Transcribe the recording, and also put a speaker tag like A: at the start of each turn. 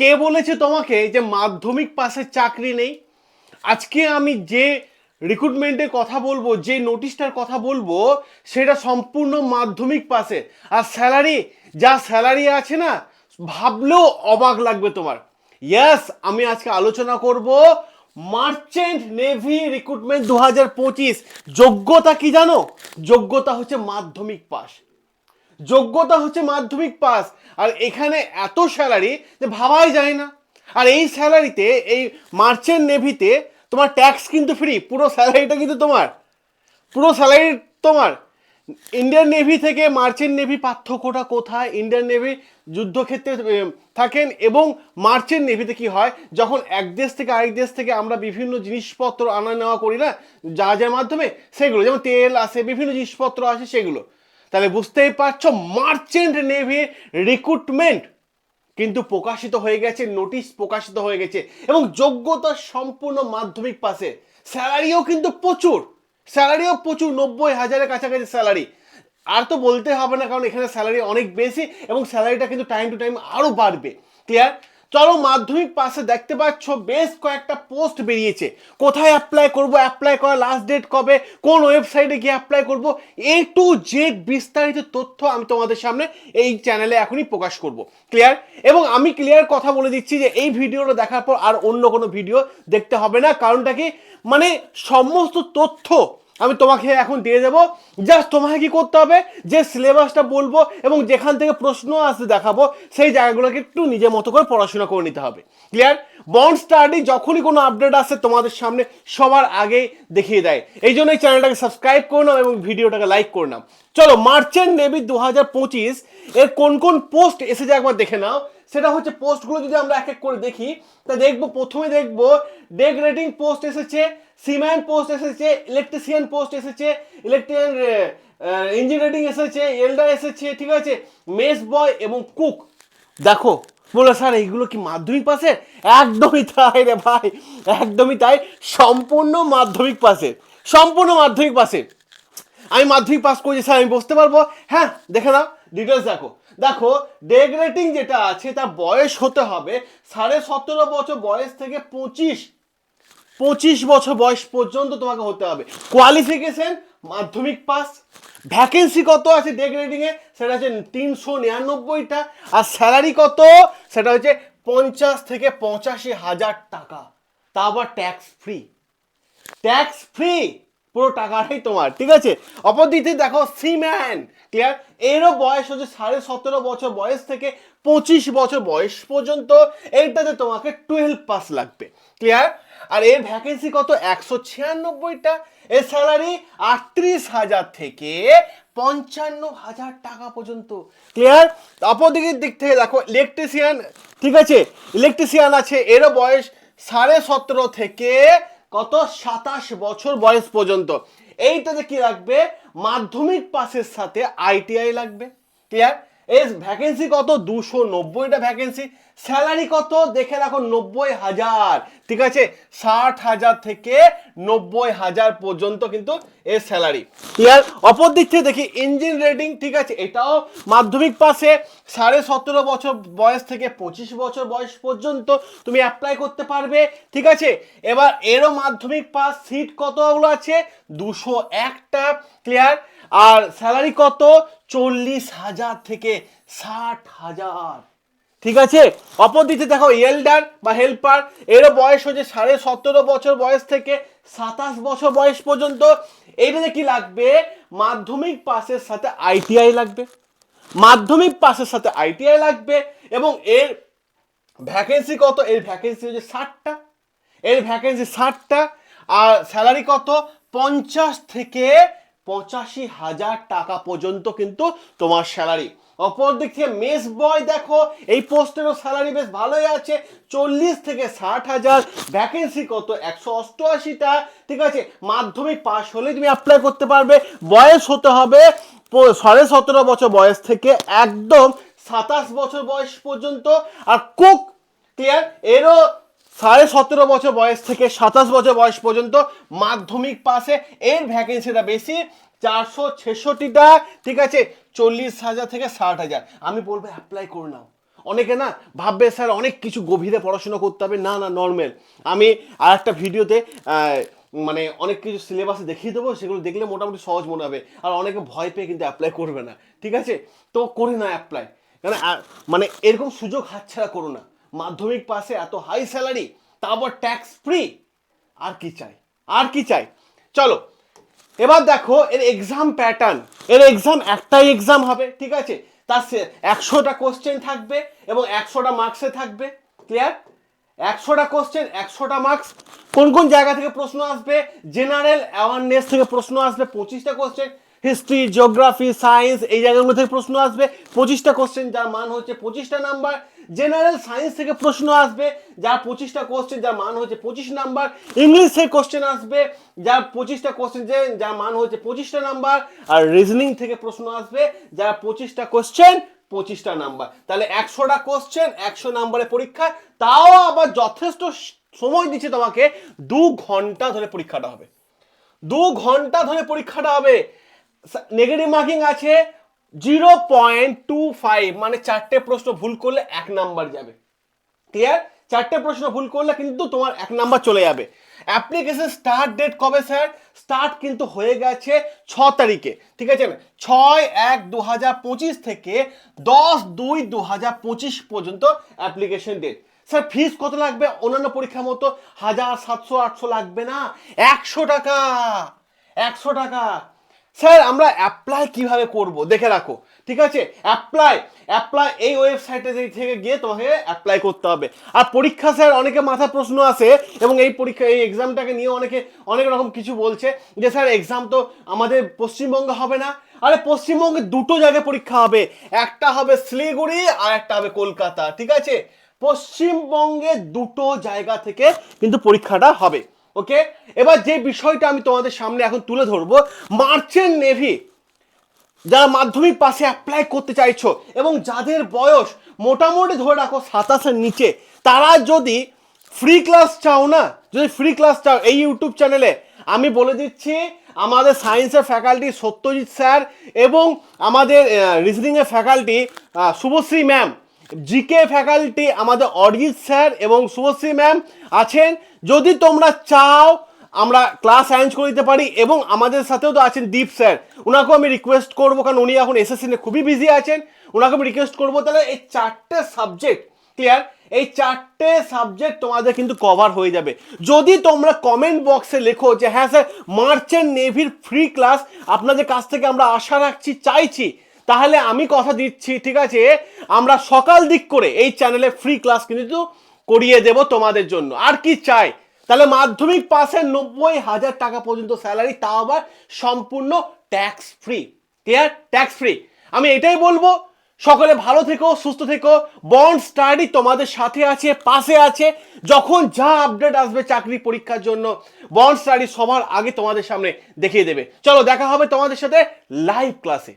A: কে বলেছে তোমাকে যে মাধ্যমিক পাশে চাকরি নেই? আজকে আমি যে রিক্রুটমেন্টের কথা বলব, যে নোটিশটার কথা বলব, সেটা সম্পূর্ণ মাধ্যমিক পাশে। আর স্যালারি যা স্যালারি আছে না, ভাবলেও অবাক লাগবে তোমার। ইয়াস আমি আজকে আলোচনা করব মার্চেন্ট নেভি রিক্রুটমেন্ট দু হাজার পঁচিশ। যোগ্যতা কি জানো? যোগ্যতা হচ্ছে মাধ্যমিক পাস যোগ্যতা হচ্ছে মাধ্যমিক পাস। আর এখানে এত স্যালারি যে ভাবাই যায় না। আর এই স্যালারিতে এই মার্চেন্ট নেভিতে তোমার ট্যাক্স কিন্তু ফ্রি পুরো স্যালারিটা কিন্তু তোমার। পুরো স্যালারি তোমার। ইন্ডিয়ান নেভি থেকে মার্চেন্ট নেভি পার্থক্যটা কোথায়? ইন্ডিয়ান নেভি যুদ্ধক্ষেত্রে থাকেন এবং মার্চেন্ট নেভিতে কি হয়? যখন এক দেশ থেকে আরেক দেশ থেকে আমরা বিভিন্ন জিনিসপত্র আনা নেওয়া করি না যা যার মাধ্যমে, সেগুলো, যেমন তেল আসে, বিভিন্ন জিনিসপত্র আসে, সেগুলো। তাহলে বুঝতেই পারছ মার্চেন্ট নেভির রিক্রুটমেন্ট কিন্তু প্রকাশিত হয়ে গেছে নোটিশ প্রকাশিত হয়ে গেছে এবং যোগ্যতা সম্পূর্ণ মাধ্যমিক পাশে স্যালারিও কিন্তু প্রচুর। স্যালারিও প্রচুর, নব্বই হাজারের কাছাকাছি স্যালারি আর তো বলতে হবে না, কারণ এখানে স্যালারি অনেক বেশি এবং স্যালারিটা কিন্তু টাইম টু টাইম আরও বাড়বে। ক্লিয়ার চলো মাধ্যমিক পাশে দেখতে পাচ্ছ বেশ কয়েকটা পোস্ট বেরিয়েছে। কোথায় অ্যাপ্লাই করব অ্যাপ্লাই করার লাস্ট ডেট কবে, কোন ওয়েবসাইটে গিয়ে অ্যাপ্লাই করব এ টু জেড বিস্তারিত তথ্য আমি তোমাদের সামনে এই চ্যানেলে এখনই প্রকাশ করব। ক্লিয়ার এবং আমি ক্লিয়ার কথা বলে দিচ্ছি যে এই ভিডিওটা দেখার পর আর অন্য কোনো ভিডিও দেখতে হবে না। কারণটা কি? মানে সমস্ত তথ্য আমি তোমাকে এখন দিয়ে দেবো। জাস্ট তোমাকে কি করতে হবে? যে সিলেবাসটা বলব এবং যেখান থেকে প্রশ্ন আসতে দেখাবো, সেই জায়গাগুলোকে একটু নিজের মতো করে পড়াশোনা করে নিতে হবে। ক্লিয়ার বন্ড স্টাডি যখনই কোনো আপডেট আসে, তোমাদের সামনে সবার আগে দেখিয়ে দেয়। এই জন্য এই চ্যানেলটাকে সাবস্ক্রাইব করে নাও এবং ভিডিওটাকে লাইক করে নাও। চলো মার্চেন্ট নেভি দু হাজার পঁচিশ এর কোন কোন পোস্ট এসেছে একবার দেখে নাও। সেটা হচ্ছে পোস্টগুলো যদি আমরা এক এক করে দেখি, তা দেখব প্রথমে দেখব ডেক রেটিং পোস্ট এসেছে সিম্যান পোস্ট এসেছে ইলেকট্রিশিয়ান পোস্ট এসেছে ইলেকট্রিয়ান ইঞ্জিনিয়ারিং এসেছে এল্ডার এসেছে, ঠিক আছে? মেস বয় এবং কুক। দেখো, বলে স্যার, এইগুলো কি মাধ্যমিক পাশে একদমই তাই রে ভাই, একদমই তাই, সম্পূর্ণ মাধ্যমিক পাশে সম্পূর্ণ মাধ্যমিক পাশে আমি মাধ্যমিক পাস করেছি, স্যার, আমি বুঝতে পারব? হ্যাঁ দেখে নাও। ডিটেলস দেখো। দেখো ডেগ রেটিং যেটা আছে, তার বয়স হতে হবে সাড়ে সতেরো বছর বয়স থেকে পঁচিশ। পঁচিশ বছর বয়স পর্যন্ত তোমাকে হতে হবে। কোয়ালিফিকেশন মাধ্যমিক পাস ভ্যাকেন্সি কত আছে ডেগ রেটিংয়ে সেটা হচ্ছে তিনশো নিরানব্বইটা। আর স্যালারি কত? সেটা হচ্ছে পঞ্চাশ থেকে পঁচাশি হাজার টাকা। তা আবার ট্যাক্স ফ্রি ট্যাক্স ফ্রি পুরো টাকাটাই তোমার, ঠিক আছে? অপরদিকে দেখো সিম্যান ক্লিয়ার এরও বয়স হচ্ছে সাড়ে সতেরো বছর বয়স থেকে পঁচিশ বছর বয়স পর্যন্ত। এইটাতে তোমাকে টুয়েলভ পাস লাগবে ক্লিয়ার আর এর ভ্যাকেন্সি কত? একশো ছিয়ানব্বইটা। এর স্যালারি আটত্রিশ হাজার থেকে পঞ্চান্ন হাজার টাকা পর্যন্ত ক্লিয়ার অপরদিকের দিক থেকে দেখো ইলেকট্রিশিয়ান ঠিক আছে? ইলেকট্রিশিয়ান আছে, এরও বয়স সাড়ে সতেরো থেকে কত? সাতাশ বছর বয়স পর্যন্ত। এইটাতে কি লাগবে? মাধ্যমিক পাসের সাথে আইটিআই লাগবে। ক্লিয়ার এর ভ্যাকেন্সি কত? দুশো নব্বইটা ভ্যাকেন্সি স্যালারি কত? দেখে রাখো, নব্বই হাজার। ঠিক আছে? ষাট হাজার থেকে নব্বই হাজার পর্যন্ত কিন্তু এর স্যালারি ক্লিয়ার অপর দিক থেকে দেখি ইঞ্জিন রেটিং ঠিক আছে? এটাও মাধ্যমিক পাশে সাড়ে সতেরো বছর বয়স থেকে পঁচিশ বছর বয়স পর্যন্ত তুমি অ্যাপ্লাই করতে পারবে। ঠিক আছে? এবার এরও মাধ্যমিক পাস সিট কতগুলো আছে? দুশো একটা। ক্লিয়ার আর স্যালারি কত? চল্লিশ হাজার থেকে ষাট হাজার। ঠিক আছে? অপরদিকে দেখো এল্ডার বা হেল্পার এরও বয়স হচ্ছে সাড়ে সতেরো বছর বয়স থেকে সাতাশ বছর বয়স পর্যন্ত। এইটাতে কি লাগবে? মাধ্যমিক পাসের সাথে আইটিআই লাগবে। মাধ্যমিক পাসের সাথে আইটিআই লাগবে এবং এর ভ্যাকেন্সি কত? এর ভ্যাকেন্সি হচ্ছে ষাটটা। এর ভ্যাকেন্সি ষাটটা। আর স্যালারি কত? পঞ্চাশ থেকে পঁচাশি হাজার টাকা পর্যন্ত কিন্তু তোমার স্যালারি অপর দিক থেকে মেস বয় দেখো, এই পোস্টেরও স্যালারি বেশ ভালোই আছে, চল্লিশ থেকে ষাট হাজার। ভ্যাকেন্সি কত? একশো অষ্টআশিটা। ঠিক আছে? মাধ্যমিক পাস হলে তুমি অ্যাপ্লাই করতে পারবে। বয়স হতে হবে সাড়ে সতেরো বছর বয়স থেকে একদম সাতাশ বছর বয়স পর্যন্ত। আর কুক ক্লিয়ার এরও সাড়ে সতেরো বছর বয়স থেকে সাতাশ বছর বয়স পর্যন্ত মাধ্যমিক পাশে এর ভ্যাকেন্সিটা বেশি, চারশো ছেষট্টিটা, ঠিক আছে? চল্লিশ হাজার থেকে ষাট হাজার। আমি বলব অ্যাপ্লাই করে নাও। অনেকে না ভাববে, স্যার, অনেক কিছু গভীরে পড়াশোনা করতে হবে। না না নর্মাল আমি আর একটা ভিডিওতে মানে অনেক কিছু সিলেবাসে দেখিয়ে দেবো, সেগুলো দেখলে মোটামুটি সহজ মনে হবে। আর অনেকে ভয় পেয়ে কিন্তু অ্যাপ্লাই করবে না, ঠিক আছে? তো করে না অ্যাপ্লাই কেন মানে এরকম সুযোগ হাতছাড়া করো না। মাধ্যমিক পাশে এত হাই স্যালারি তারপর ট্যাক্স ফ্রি আর কি চাই? আর কি চাই? চলো, এবার দেখো এর এক্সাম প্যাটার্ন এর এক্সাম একটাই এক্সাম হবে, ঠিক আছে? তার একশোটা কোশ্চেন থাকবে এবং একশোটা মার্কসে থাকবে ক্লিয়ার একশোটা কোশ্চেন একশোটা মার্কস কোন কোন জায়গা থেকে প্রশ্ন আসবে? জেনারেল অ্যাওয়ারনেস থেকে প্রশ্ন আসবে, পঁচিশটা কোশ্চেন হিস্ট্রি জিওগ্রাফি সায়েন্স এই জায়গাগুলো থেকে প্রশ্ন আসবে, পঁচিশটা কোশ্চেন যার মান হচ্ছে পঁচিশটা নাম্বার জেনারেল সায়েন্স থেকে প্রশ্ন আসবে, যার পঁচিশটা কোশ্চেন যার মান হচ্ছে পঁচিশ নাম্বার। ইংলিশ থেকে কোশ্চেন আসবে, যার পঁচিশটা কোশ্চেন যে যার মান হচ্ছে পঁচিশটা নাম্বার। আর রিজনিং থেকে প্রশ্ন আসবে, যার পঁচিশটা কোশ্চেন পঁচিশটা নাম্বার। তাহলে একশোটা কোশ্চেন একশো নাম্বারের পরীক্ষা তাও আবার যথেষ্ট সময় দিচ্ছে তোমাকে, দু ঘণ্টা ধরে পরীক্ষাটা হবে। দু ঘণ্টা ধরে পরীক্ষাটা হবে। নেগেটিভ মার্কিং আছে জিরো পয়েন্ট টু ফাইভ মানে চারটে প্রশ্ন ভুল করলে এক নাম্বার যাবে। ক্লিয়ার চারটে প্রশ্ন ভুল করলে কিন্তু তোমার এক নাম্বার চলে যাবে। অ্যাপ্লিকেশন স্টার্ট ডেট কবে স্যার স্টার্ট কিন্তু হয়ে গেছে ছ তারিখে, ঠিক আছে না? ছয় এক দু হাজার পঁচিশ থেকে দশ দুই দু হাজার পঁচিশ পর্যন্ত অ্যাপ্লিকেশন ডেট স্যার ফিস কত লাগবে? অন্যান্য পরীক্ষার মতো হাজার সাতশো আটশো লাগবে না? একশো টাকা! একশো টাকা! স্যার, আমরা অ্যাপ্লাই কীভাবে করব? দেখে রাখো, ঠিক আছে? অ্যাপ্লাই অ্যাপ্লাই এই ওয়েবসাইটে থেকে গিয়ে তোমাকে অ্যাপ্লাই করতে হবে। আর পরীক্ষা, স্যার, অনেকে মাথা প্রশ্ন আসে এবং এই পরীক্ষা, এই এক্সামটাকে নিয়ে অনেকে অনেক রকম কিছু বলছে যে, স্যার এক্সাম তো আমাদের পশ্চিমবঙ্গে হবে না। আরে, পশ্চিমবঙ্গে দুটো জায়গায় পরীক্ষা হবে। একটা হবে শিলিগুড়ি আর একটা হবে কলকাতা, ঠিক আছে? পশ্চিমবঙ্গে দুটো জায়গা থেকে কিন্তু পরীক্ষাটা হবে। ওকে এবার যে বিষয়টা আমি তোমাদের সামনে এখন তুলে ধরবো মার্চেন্ট নেভি যারা মাধ্যমিক পাশে অ্যাপ্লাই করতে চাইছো এবং যাদের বয়স মোটামুটি ধরে রাখো সাতাশের নিচে, তারা যদি ফ্রি ক্লাস চাও না, যদি ফ্রি ক্লাস চাও, এই ইউটিউব চ্যানেলে আমি বলে দিচ্ছি, আমাদের সায়েন্সের ফ্যাকাল্টি সত্যজিৎ স্যার এবং আমাদের রিজনিংয়ের faculty Shubhashree ma'am GK faculty আমাদের অরিজিৎ স্যার এবং শুভশ্রী ম্যাম আছেন। যদি তোমরা চাও, আমরা ক্লাস অ্যারেঞ্জ করে দিতে পারি এবং আমাদের সাথেও তো আছেন দীপ স্যার। ওনাকেও আমি রিকোয়েস্ট করব কারণ উনি এখন এসএসসি নিয়ে খুবই বিজি আছেন। ওনাকে আমি রিকোয়েস্ট করব তাহলে এই চারটে সাবজেক্ট ক্লিয়ার এই চারটে সাবজেক্ট তোমাদের কিন্তু কভার হয়ে যাবে। যদি তোমরা কমেন্ট বক্সে লেখো যে হ্যাঁ স্যার মার্চেন্ট নেভির ফ্রি ক্লাস আপনাদের কাছ থেকে আমরা আশা রাখছি, চাইছি তাহলে আমি কথা দিচ্ছি, ঠিক আছে? আমরা সকাল দিক করে এই চ্যানেলে ফ্রি ক্লাস কিন্তু করিয়ে দেব তোমাদের জন্য। আর কি চাই? তাহলে মাধ্যমিক পাসের নব্বই হাজার টাকা পর্যন্ত স্যালারি তাও আবার সম্পূর্ণ tax free clear tax free আমি এটাই বলব, সকলে ভালো থেকো, সুস্থ থেকো। বন্ড স্টাডি তোমাদের সাথে আছে, পাশে আছে। যখন যা আপডেট আসবে চাকরি পরীক্ষার জন্য বন্ড স্টাডি সবার আগে তোমাদের সামনে দেখিয়ে দেবে। চলো, দেখা হবে তোমাদের সাথে লাইভ ক্লাসে